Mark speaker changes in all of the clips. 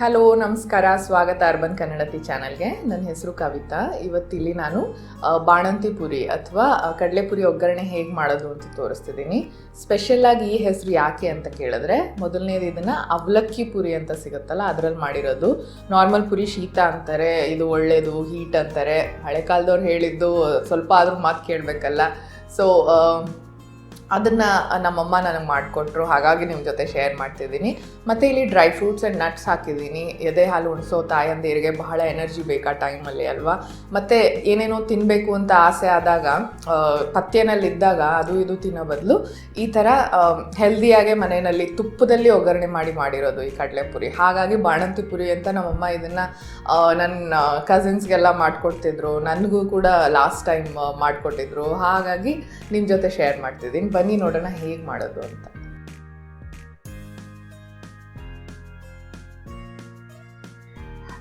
Speaker 1: Hello, ನಮಸ್ಕಾರ. ಸ್ವಾಗತ urban ಕನ್ನಡತಿ ಚಾನಲ್ಗೆ. ನನ್ನ ಹೆಸರು ಕವಿತಾ. ಇವತ್ತಿಲ್ಲಿ ನಾನು ಬಾಣಂತಿ ಪುರಿ ಅಥವಾ ಕಡಲೆಪುರಿ ಒಗ್ಗರಣೆ ಹೇಗೆ ಮಾಡೋದು ಅಂತ ತೋರಿಸ್ತಿದ್ದೀನಿ. ಸ್ಪೆಷಲ್ಲಾಗಿ ಈ ಹೆಸರು ಯಾಕೆ ಅಂತ ಕೇಳಿದ್ರೆ, ಮೊದಲನೇದು ಇದನ್ನು ಅವಲಕ್ಕಿ ಪುರಿ ಅಂತ ಸಿಗುತ್ತಲ್ಲ, ಅದರಲ್ಲಿ ಮಾಡಿರೋದು. ನಾರ್ಮಲ್ ಪುರಿ ಶೀತ ಅಂತಾರೆ, ಇದು ಒಳ್ಳೆಯದು ಹೀಟ್ ಅಂತಾರೆ. ಹಳೆ ಕಾಲದವ್ರು ಹೇಳಿದ್ದು, ಸ್ವಲ್ಪ ಆದರೂ ಮಾತು ಕೇಳಬೇಕಲ್ಲ. ಸೊ ಅದನ್ನು ನಮ್ಮಮ್ಮ ನನಗೆ ಮಾಡಿಕೊಟ್ರು. ಹಾಗಾಗಿ ನಿಮ್ಮ ಜೊತೆ ಶೇರ್ ಮಾಡ್ತಿದ್ದೀನಿ. ಮತ್ತು ಇಲ್ಲಿ ಡ್ರೈ ಫ್ರೂಟ್ಸ್ ಆ್ಯಂಡ್ ನಟ್ಸ್ ಹಾಕಿದ್ದೀನಿ. ಎದೆ ಹಾಲು ಉಣಿಸೋ ತಾಯಂದಿರಿಗೆ ಬಹಳ ಎನರ್ಜಿ ಬೇಕಾ ಟೈಮಲ್ಲಿ ಅಲ್ವಾ? ಮತ್ತು ಏನೇನೋ ತಿನ್ನಬೇಕು ಅಂತ ಆಸೆ ಆದಾಗ ಪಥ್ಯನಲ್ಲಿದ್ದಾಗ ಅದು ಇದು ತಿನ್ನೋ ಬದಲು ಈ ಥರ ಹೆಲ್ದಿಯಾಗೆ ಮನೆಯಲ್ಲಿ ತುಪ್ಪದಲ್ಲಿ ಒಗ್ಗರಣೆ ಮಾಡಿ ಮಾಡಿರೋದು ಈ ಕಡಲೆಪುರಿ. ಹಾಗಾಗಿ ಬಾಣಂತಿ ಪುರಿ ಅಂತ ನಮ್ಮಮ್ಮ ಇದನ್ನು ನನ್ನ ಕಸಿನ್ಸ್ಗೆಲ್ಲ ಮಾಡಿಕೊಡ್ತಿದ್ರು. ನನಗೂ ಕೂಡ ಲಾಸ್ಟ್ ಟೈಮ್ ಮಾಡಿಕೊಟ್ಟಿದ್ರು. ಹಾಗಾಗಿ ನಿಮ್ಮ ಜೊತೆ ಶೇರ್ ಮಾಡ್ತಿದ್ದೀನಿ. ಬನ್ನಿ ನೋಡೋಣ ಹೇಗೆ ಮಾಡೋದು ಅಂತ.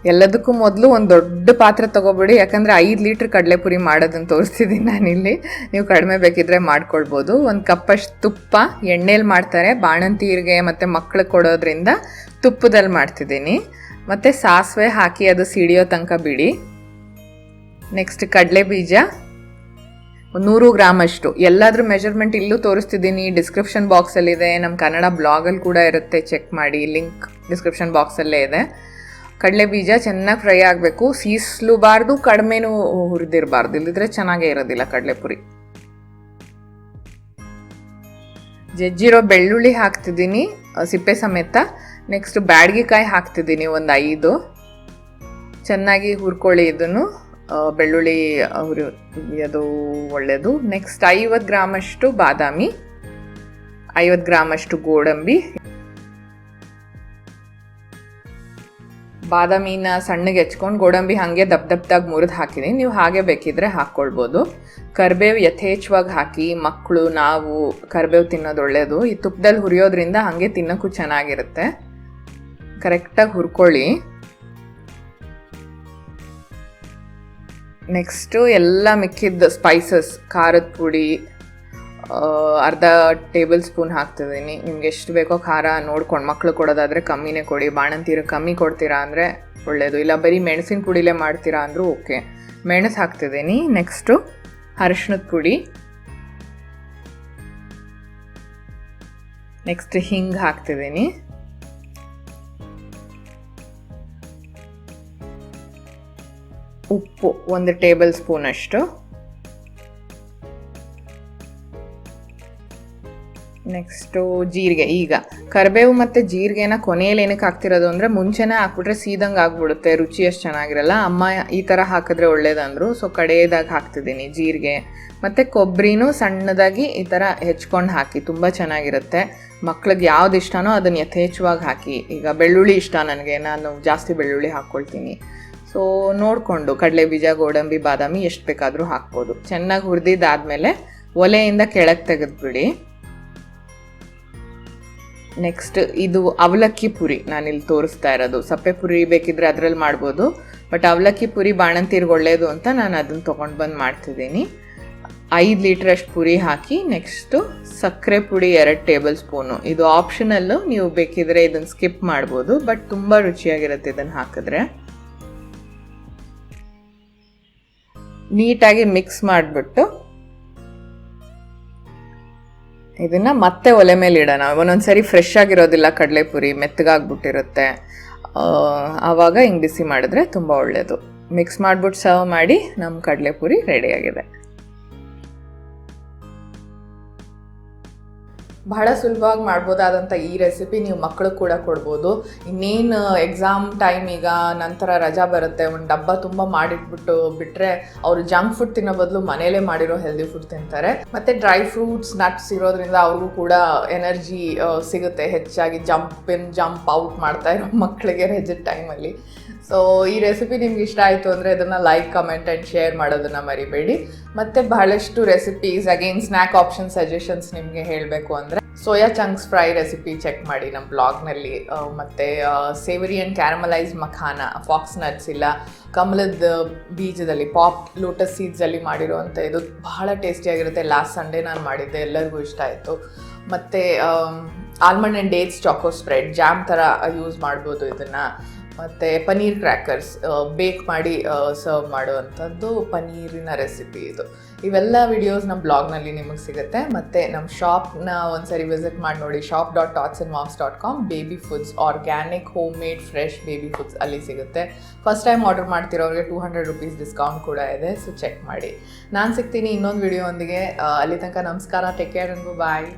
Speaker 1: ಎಲ್ಲದಕ್ಕೂ ಮೊದಲು ಒಂದು ದೊಡ್ಡ ಪಾತ್ರೆ ತೊಗೋಬೇಡಿ, ಯಾಕಂದರೆ ಐದು ಲೀಟ್ರ್ ಕಡಲೆಪುರಿ ಮಾಡೋದನ್ನು ತೋರಿಸ್ತಿದ್ದೀನಿ ನಾನಿಲ್ಲಿ. ನೀವು ಕಡಿಮೆ ಬೇಕಿದ್ರೆ ಮಾಡ್ಕೊಳ್ಬೋದು. ಒಂದು ಕಪ್ಪಷ್ಟು ತುಪ್ಪ ಎಣ್ಣೆಲಿ ಮಾಡ್ತಾರೆ ಬಾಣಂತಿಯರಿಗೆ ಮತ್ತು ಮಕ್ಳಿಗೆ ಕೊಡೋದ್ರಿಂದ ತುಪ್ಪದಲ್ಲಿ ಮಾಡ್ತಿದ್ದೀನಿ. ಮತ್ತು ಸಾಸಿವೆ ಹಾಕಿ ಅದು ಸಿಡಿಯೋ ತನಕ ಬಿಡಿ. ನೆಕ್ಸ್ಟ್ ಕಡಲೆ ಬೀಜ. ನೂರು ಗ್ರಾಮ್ ಅಷ್ಟು. ಎಲ್ಲಾದ್ರೂ ಮೆಜರ್ಮೆಂಟ್ ಇಲ್ಲೂ ತೋರಿಸ್ತಿದ್ದೀನಿ. ಡಿಸ್ಕ್ರಿಪ್ಷನ್ ಬಾಕ್ಸಲ್ಲಿದೆ ನಮ್ಮ ಕನ್ನಡ ಬ್ಲಾಗಲ್ಲಿ ಕೂಡ ಇರುತ್ತೆ. ಚೆಕ್ ಮಾಡಿ. ಲಿಂಕ್ ಡಿಸ್ಕ್ರಿಪ್ಷನ್ ಬಾಕ್ಸಲ್ಲೇ ಇದೆ. ಕಡಲೆ ಬೀಜ ಚೆನ್ನಾಗಿ ಫ್ರೈ ಆಗಬೇಕು. ಸೀಸ್ಲೂಬಾರ್ದು, ಕಡಿಮೆನೂ ಹುರಿದಿರಬಾರ್ದು. ಇಲ್ಲದಿದ್ರೆ ಚೆನ್ನಾಗೇ ಇರೋದಿಲ್ಲ ಕಡಲೆಪುರಿ ಜಜ್ಜಿರೋ ಬೆಳ್ಳುಳ್ಳಿ ಹಾಕ್ತಿದ್ದೀನಿ ಸಿಪ್ಪೆ ಸಮೇತ. ನೆಕ್ಸ್ಟ್ ಬ್ಯಾಡಗಿಕಾಯಿ ಹಾಕ್ತಿದ್ದೀನಿ, ಒಂದು ಐದು. ಚೆನ್ನಾಗಿ ಹುರ್ಕೊಳ್ಳಿ ಇದನ್ನು. ಬೆಳ್ಳುಳ್ಳಿ ಅವರು ಅದು ಒಳ್ಳೆಯದು ನೆಕ್ಸ್ಟ್ ಐವತ್ತು ಗ್ರಾಮಷ್ಟು ಬಾದಾಮಿ, ಐವತ್ತು ಗ್ರಾಮಷ್ಟು ಗೋಡಂಬಿ. ಬಾದಾಮಿನ ಸಣ್ಣಗೆ ಹೆಚ್ಕೊಂಡು ಗೋಡಂಬಿ ಹಾಗೆ ದಪ್ಪ ದಪ್ಪದಾಗಿ ಮುರಿದು ಹಾಕಿದ್ದೀನಿ ನೀವು ಹಾಗೆ ಬೇಕಿದ್ರೆ ಹಾಕ್ಕೊಳ್ಬೋದು ಕರ್ಬೇವು ಯಥೇಚ್ಛವಾಗಿ ಹಾಕಿ ಮಕ್ಕಳು ನಾವು ಕರ್ಬೇವು ತಿನ್ನೋದು ಒಳ್ಳೆಯದು ಈ ತುಪ್ಪದಲ್ಲಿ ಹುರಿಯೋದ್ರಿಂದ ಹಾಗೆ ತಿನ್ನೋಕ್ಕೂ ಚೆನ್ನಾಗಿರುತ್ತೆ. ಕರೆಕ್ಟಾಗಿ ಹುರ್ಕೊಳ್ಳಿ. ನೆಕ್ಸ್ಟು ಎಲ್ಲ ಮಿಕ್ಕಿದ್ದ ಸ್ಪೈಸಸ್ ಖಾರದ ಪುಡಿ ಅರ್ಧ ಟೇಬಲ್ ಸ್ಪೂನ್ ಹಾಕ್ತಿದ್ದೀನಿ. ನಿಮ್ಗೆ ಎಷ್ಟು ಬೇಕೋ ಖಾರ ನೋಡ್ಕೊಂಡು ಮಕ್ಳು ಕೊಡೋದಾದರೆ ಕಮ್ಮಿನೇ ಕೊಡಿ. ಬಾಣಂತೀರ ಕಮ್ಮಿ ಕೊಡ್ತೀರಾ ಅಂದರೆ ಒಳ್ಳೆಯದು ಇಲ್ಲ ಬರೀ ಮೆಣಸಿನ ಪುಡಿಲೇ ಮಾಡ್ತೀರಾ ಅಂದರೂ ಓಕೆ. ಮೆಣಸು ಹಾಕ್ತಿದ್ದೀನಿ. ನೆಕ್ಸ್ಟು ಅರಿಶಿಣದ ಪುಡಿ. ನೆಕ್ಸ್ಟ್ ಹಿಂಗೆ ಹಾಕ್ತಿದ್ದೀನಿ. ಉಪ್ಪು, ಒಂದು ಟೇಬಲ್ ಸ್ಪೂನ್ ಅಷ್ಟು. ನೆಕ್ಸ್ಟು ಜೀರಿಗೆ. ಈಗ, ಕರಿಬೇವು ಮತ್ತು ಜೀರಿಗೆನ ಕೊನೆಯಲ್ಲಿ ಏನಕ್ಕೆ ಹಾಕ್ತಿರೋದು ಅಂದರೆ ಮುಂಚೆನೇ ಹಾಕ್ಬಿಟ್ರೆ ಸೀದಂಗೆ ಆಗ್ಬಿಡುತ್ತೆ, ರುಚಿ ಅಷ್ಟು ಚೆನ್ನಾಗಿರಲ್ಲ. ಅಮ್ಮ ಈ ಥರ ಹಾಕಿದ್ರೆ ಒಳ್ಳೇದಂದರು. ಸೊ ಕಡೆಯದಾಗಿ ಹಾಕ್ತಿದ್ದೀನಿ ಜೀರಿಗೆ. ಮತ್ತು ಕೊಬ್ಬರಿನೂ ಸಣ್ಣದಾಗಿ ಈ ಥರ ಹೆಚ್ಕೊಂಡು ಹಾಕಿ, ತುಂಬ ಚೆನ್ನಾಗಿರುತ್ತೆ. ಮಕ್ಳಿಗೆ ಯಾವ್ದು ಇಷ್ಟನೋ ಅದನ್ನು ಯಥೇಚ್ಛವಾಗಿ ಹಾಕಿ. ಈಗ ಬೆಳ್ಳುಳ್ಳಿ ಇಷ್ಟ ನನಗೆ. ನಾನು ಜಾಸ್ತಿ ಬೆಳ್ಳುಳ್ಳಿ ಹಾಕ್ಕೊಳ್ತೀನಿ ಸೊ ನೋಡಿಕೊಂಡು ಕಡಲೆ ಬೀಜ, ಗೋಡಂಬಿ, ಬಾದಾಮಿ ಎಷ್ಟು ಬೇಕಾದರೂ ಹಾಕ್ಬೋದು. ಚೆನ್ನಾಗಿ ಹುರಿದಿದ್ದಾದಮೇಲೆ ಒಲೆಯಿಂದ ಕೆಳಗೆ ತೆಗೆದ್ಬಿಡಿ. ನೆಕ್ಸ್ಟ್ ಇದು ಅವಲಕ್ಕಿ ಪುರಿ. ನಾನಿಲ್ಲಿ ತೋರಿಸ್ತಾ ಇರೋದು. ಸಪ್ಪೆ ಪುರಿ ಬೇಕಿದ್ರೆ ಅದರಲ್ಲಿ ಮಾಡ್ಬೋದು. ಬಟ್ ಅವಲಕ್ಕಿ ಪುರಿ ಬಾಣಂತೀರ್ಗೆ ಒಳ್ಳೆಯದು ಅಂತ ನಾನು ಅದನ್ನು ತೊಗೊಂಡು ಬಂದು ಮಾಡ್ತಿದ್ದೀನಿ. ಐದು ಲೀಟ್ರಷ್ಟು ಪುರಿ ಹಾಕಿ ನೆಕ್ಸ್ಟು ಸಕ್ಕರೆ ಪುಡಿ ಎರಡು ಟೇಬಲ್ ಸ್ಪೂನು. ಇದು ಆಪ್ಷನಲ್ಲು ನೀವು ಬೇಕಿದ್ರೆ ಇದನ್ನು ಸ್ಕಿಪ್ ಮಾಡ್ಬೋದು. ಬಟ್ ತುಂಬ ರುಚಿಯಾಗಿರುತ್ತೆ ಇದನ್ನು ಹಾಕಿದ್ರೆ. ನೀಟಾಗಿ ಮಿಕ್ಸ್ ಮಾಡಿಬಿಟ್ಟು ಇದನ್ನ ಮತ್ತೆ ಒಲೆ ಮೇಲೆ ಇಡೋಣ. ಒಂದೊಂದ್ಸರಿ ಫ್ರೆಶ್ ಆಗಿರೋದಿಲ್ಲ ಕಡಲೆಪುರಿ, ಮೆತ್ತಗಾಗ್ಬಿಟ್ಟಿರುತ್ತೆ. ಆವಾಗ ಹಿಂಗೆ ಬಿಸಿ ಮಾಡಿದ್ರೆ ತುಂಬ ಒಳ್ಳೆಯದು ಮಿಕ್ಸ್ ಮಾಡಿಬಿಟ್ಟು ಸರ್ವ್ ಮಾಡಿ ನಮ್ಮ ಕಡಲೆಪುರಿ ರೆಡಿಯಾಗಿದೆ ಬಹಳ ಸುಲಭವಾಗಿ ಮಾಡ್ಬೋದಾದಂಥ ಈ ರೆಸಿಪಿ ನೀವು ಮಕ್ಕಳು ಕೂಡ ಕೊಡ್ಬೋದು. ಇನ್ನೇನು ಎಕ್ಸಾಮ್ ಟೈಮ್ ಈಗ ನಂತರ ರಜಾ ಬರುತ್ತೆ, ಒಂದು ಡಬ್ಬ ತುಂಬ ಮಾಡಿಟ್ಬಿಟ್ಟು ಬಿಟ್ಟರೆ ಅವರು ಜಂಕ್ ಫುಡ್ ತಿನ್ನೋ ಬದಲು ಮನೇಲೇ ಮಾಡಿರೋ ಹೆಲ್ದಿ ಫುಡ್ ತಿಂತಾರೆ. ಮತ್ತು ಡ್ರೈ ಫ್ರೂಟ್ಸ್ ನಟ್ಸ್ ಇರೋದ್ರಿಂದ ಅವ್ರಿಗೂ ಕೂಡ ಎನರ್ಜಿ ಸಿಗುತ್ತೆ ಹೆಚ್ಚಾಗಿ ಜಂಪ್ ಇನ್ ಜಂಪ್ ಔಟ್ ಮಾಡ್ತಾ ಇರೋ ಮಕ್ಕಳಿಗೆ ರಜೆ ಟೈಮಲ್ಲಿ ಸೊ ಈ ರೆಸಿಪಿ ನಿಮ್ಗೆ ಇಷ್ಟ ಆಯಿತು ಅಂದರೆ ಇದನ್ನು ಲೈಕ್ ಕಮೆಂಟ್ ಆ್ಯಂಡ್ ಶೇರ್ ಮಾಡೋದನ್ನು ಮರಿಬೇಡಿ. ಮತ್ತು ಬಹಳಷ್ಟು recipes again snack option suggestions ನಿಮಗೆ ಹೇಳಬೇಕು ಅಂದರೆ soya chunks fry recipe check ಮಾಡಿ ನಮ್ಮ ಬ್ಲಾಗ್ನಲ್ಲಿ. ಮತ್ತು savoury and caramelise makhana fox nuts ಇಲ್ಲ, ಕಮಲದ ಬೀಜದಲ್ಲಿ ಪಾಪ್ ಲೋಟಸ್ ಸೀಡ್ಸಲ್ಲಿ ಮಾಡಿರುವಂಥ ಇದು ಬಹಳ ಟೇಸ್ಟಿಯಾಗಿರುತ್ತೆ ಲಾಸ್ಟ್ ಸಂಡೇ ನಾನು ಮಾಡಿದ್ದೆ, ಎಲ್ಲರಿಗೂ ಇಷ್ಟ ಆಯಿತು. ಮತ್ತು almond and dates choco spread jam ಥರ ಯೂಸ್ ಮಾಡ್ಬೋದು ಇದನ್ನು. ಮತ್ತು ಪನೀರ್ ಕ್ರ್ಯಾಕರ್ಸ್ ಬೇಕ್ ಮಾಡಿ ಸರ್ವ್ ಮಾಡುವಂಥದ್ದು ಪನ್ನೀರಿನ ರೆಸಿಪಿ ಇದು. ಇವೆಲ್ಲ ವಿಡಿಯೋಸ್ ನಮ್ಮ ಬ್ಲಾಗ್ನಲ್ಲಿ ನಿಮಗೆ ಸಿಗುತ್ತೆ. ಮತ್ತು ನಮ್ಮ ಶಾಪ್ನ ಒಂದ್ಸರಿ ವಿಸಿಟ್ ಮಾಡಿ ನೋಡಿ shop dot tots and moms dot com baby foods organic homemade fresh baby foods ಅಲ್ಲಿ ಸಿಗುತ್ತೆ. ಫಸ್ಟ್ ಟೈಮ್ ಆರ್ಡರ್ ಮಾಡ್ತಿರೋರಿಗೆ ಟೂ ಹಂಡ್ರೆಡ್ ರುಪೀಸ್ ಡಿಸ್ಕೌಂಟ್ ಕೂಡ ಇದೆ ಸೊ ಚೆಕ್ ಮಾಡಿ. ನಾನು ಸಿಗ್ತೀನಿ ಇನ್ನೊಂದು ವಿಡಿಯೋ ಒಂದಿಗೆ. ಅಲ್ಲಿ ತನಕ ನಮಸ್ಕಾರ ಟೇಕ್ ಕೇರ್ ಅಂಡ್ ಬಾಯ್